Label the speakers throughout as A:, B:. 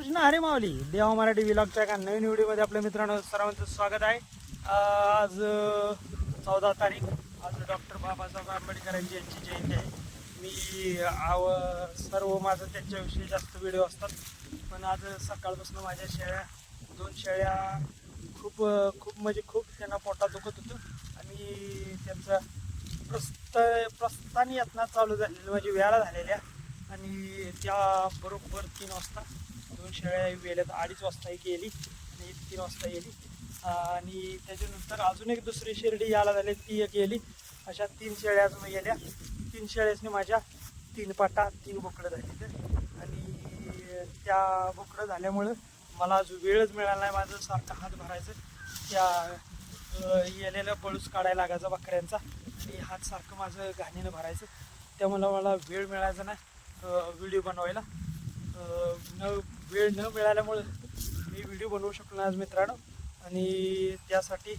A: कृष्ण हरे माऊली देवा मराठी विलॉगच्या एका नवीन व्हिडिओमध्ये आपल्या मित्रांनो सर्वांचं स्वागत आहे. आज चौदा तारीख आज डॉक्टर बाबासाहेब आंबेडकरांची यांची जयंती आहे. मी आव सर्व माझं त्यांच्याविषयी जास्त व्हिडिओ असतात. पण आज सकाळपासून माझ्या शेळ्या दोन शेळ्या खूप खूप म्हणजे खूप त्यांना पोटात दुखत होतं. आणि त्यांचा प्रस्त प्रस्थान यातना चालू झालेली म्हणजे वेळा झालेल्या. आणि त्या बरोबर तीन वाजता दोन शेळ्या वेळेत अडीच वाजता एक गेली आणि एक तीन वाजता गेली. आणि त्याच्यानंतर अजून एक दुसरी शिर्डी यायला झाली ती एक गेली. अशा तीन शेळ्या अजून गेल्या. तीन शेळ्यासनी माझ्या तीन पाटा तीन बोकडं झाली आणि त्या बोकडं झाल्यामुळं मला अजून वेळच मिळाला नाही माझं सारखं हात भरायचं. त्या अं, येलेलं बळूस काढायला लागायचा बकऱ्यांचा. आणि हात सारखं माझं घाणीनं भरायचं. त्यामुळं मला वेळ मिळायचा नाही व्हिडिओ बनवायला. न वेळ न मिळाल्यामुळे मी व्हिडिओ बनवू शकलो नाही आज मित्रांनो. आणि त्यासाठी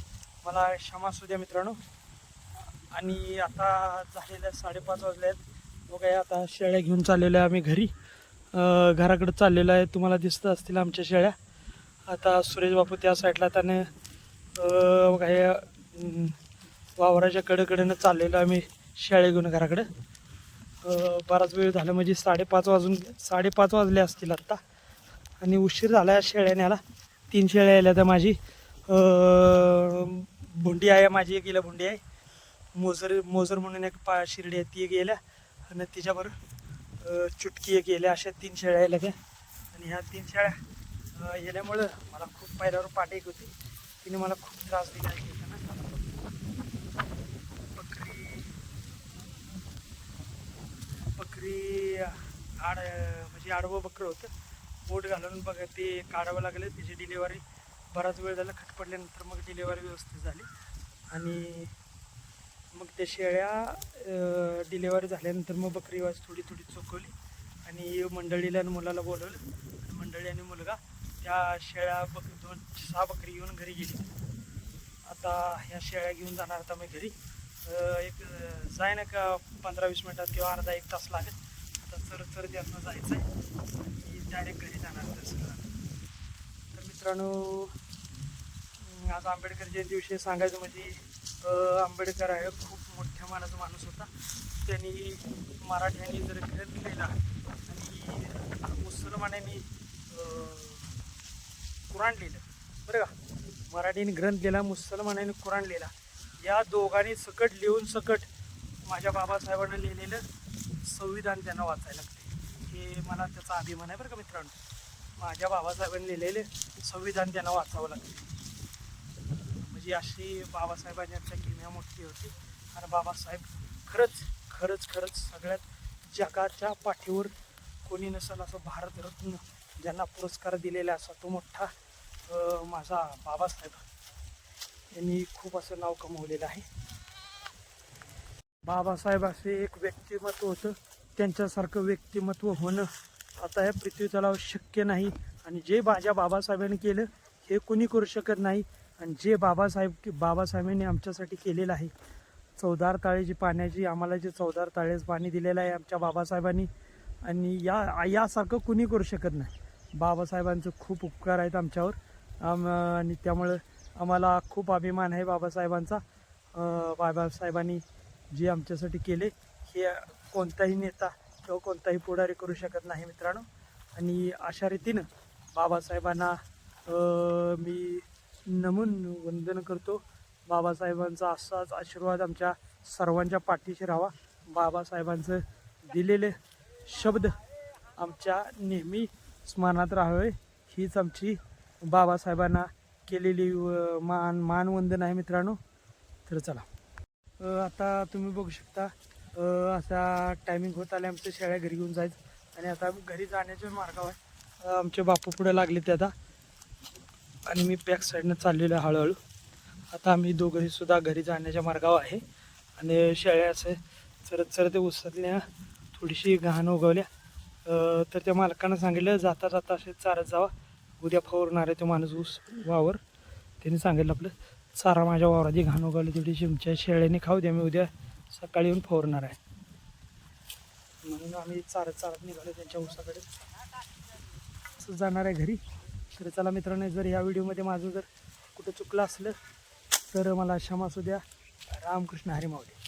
A: मला क्षमा असू द्या मित्रांनो. आणि आता झालेल्या साडेपाच वाजले आहेत. बघा आता शेळ्या घेऊन चाललेलो आहे आम्ही घरी. घराकडं घराकडे चाललेलो आहे. तुम्हाला दिसत असतील आमच्या शेळ्या. आता सुरेश बापू त्या साईडला त्याने बघा वावराच्या कडेकडेनं चाललेलो आम्ही शेळ्या घेऊन घराकडं. बराच वेळ झाला म्हणजे साडेपाच वाजून साडेपाच वाजले असतील आत्ता आणि उशीर झाला शेळ्या न्यायला तीन शेळ्या आल्या तर माझी. भुंडी आहे माझी एक गेल्या भुंडी आहे. मोजर मोजर म्हणून एक पा शिर्डी आहे ती एक गेल्या. आणि तिच्याबरोबर चुटकी एक गेल्या. अशा तीन शेळ्या आल्या त्या. आणि ह्या तीन शेळ्या येल्यामुळं गेल्यामुळं मला खूप पायऱ्यावर पाठ एक होती. तिने मला खूप त्रास दिला आहे केसांना. बकरी बकरी आड म्हणजे आडवं बकरं होतं. बोट घालून बघा ते काढावं लागलं त्याची डिलेवरी बराच वेळ झाला खटपडल्यानंतर मग डिलेवरी व्यवस्थित झाली. आणि मग त्या शेळ्या डिलेवरी झाल्यानंतर मग बकरी वाज थोडी थोडी चुकवली आणि मंडळीला आणि मुलाला बोलवलं. आणि मंडळी आणि मुलगा त्या शेळ्या बक दोन सहा बकरी घेऊन घरी गेली. आता ह्या शेळ्या घेऊन जाणार आता मी घरी. एक अं, जाय ना का पंधरा वीस मिनटात किंवा अर्धा एक तास लागेल. आता चर चर त्यातनं जायचं आहे की डायरेक्ट घरी जाणार तर सगळं. तर मित्रांनो आज आंबेडकर जयंतीविषयी सांगायचं म्हणजे आंबेडकर आहे खूप मोठ्या मानाचा माणूस होता. त्यांनी मराठ्यांनी जर ग्रंथ लिहिला आणि मुसलमानांनी कुराण लिहिलं. बरं का? मराठीने ग्रंथ लिहिला मुसलमानांनी कुराण लिहिला. या दोघांनी सकट लिहून सकट माझ्या बाबासाहेबांना लिहिलेलं संविधान त्यांना वाचायला लागते हे मला त्याचा अभिमान आहे बरं का मित्रांनो. माझ्या बाबासाहेबांनी लिहिलेले संविधान त्यांना वाचावं लागते म्हणजे अशी बाबासाहेबांच्या किम्या किमया मोठी होती. आणि बाबासाहेब खरंच खरंच खरंच सगळ्यात जगाच्या पाठीवर कोणी नसेल असं भारतरत्न ज्यांना पुरस्कार दिलेला असा तो मोठा माझा बाबासाहेब यांनी खूप असं नाव कमवलेलं आहे. बाबासाहेब असे एक व्यक्तिमत्व होतं. त्यांच्यासारखं व्यक्तिमत्व होणं आता या पृथ्वी तलावर शक्य नाही. आणि जे माझ्या बाबासाहेबांनी केलं हे कोणी करू शकत नाही. आणि जे बाबासाहेब बाबासाहेबांनी आमच्यासाठी केलेलं आहे. चौदार ताळेची पाण्याची आम्हाला जे चौदार ताळेच पाणी दिलेलं आहे आमच्या बाबासाहेबांनी. आणि या यासारखं कुणी करू शकत नाही. बाबासाहेबांचं खूप उपकार आहेत आमच्यावर. आम आणि त्यामुळं आम्हाला खूप अभिमान आहे बाबासाहेबांचा. बाबासाहेबांनी जे आमच्यासाठी केले हे कोणताही नेता किंवा कोणताही पुढारी करू शकत नाही मित्रांनो. आणि अशा रीतीनं बाबासाहेबांना मी नमून वंदन करतो. बाबासाहेबांचा असाच आशीर्वाद आमच्या सर्वांच्या पाठीशी राहावा. बाबासाहेबांचं दिलेले शब्द आमच्या नेहमी स्मरणात राहावे. हीच आमची बाबासाहेबांना केलेली मान मानवंदन आहे मित्रांनो. तर चला. आता तुम्ही बघू शकता असा टायमिंग होत आले आमच्या शेळ्या घरी घेऊन जायचं. आणि आता घरी जाण्याच्या मार्गावर आहे. आमचे बापू पुढे लागले ते आता. आणि मी बॅक साईडनं चाललेलो हळूहळू. आता आम्ही दोघंही सुद्धा घरी जाण्याच्या मार्गावर आहे. आणि शेळ्या असे चरत चरत उसरल्या थोडीशी घाण उगवल्या. तर त्या मालकानं सांगितलं जाता जाता असे चारत जावा. उद्या फवारणार आहे तो माणूस ऊस वावर. त्यांनी सांगितलं आपलं चारा माझ्या वावराची घाण उगावली तेवढी चिमच्या शेळ्याने खाऊ द्या मी उद्या सकाळी येऊन फवारणार आहे. म्हणून आम्ही चारत चारत निघालो त्यांच्या ऊसाकडे. असं जाणार आहे घरी. तर चला मित्रांनो जर ह्या व्हिडिओमध्ये माझं जर कुठं चुकलं असलं तर मला क्षमा असू द्या. रामकृष्ण हरी माऊली.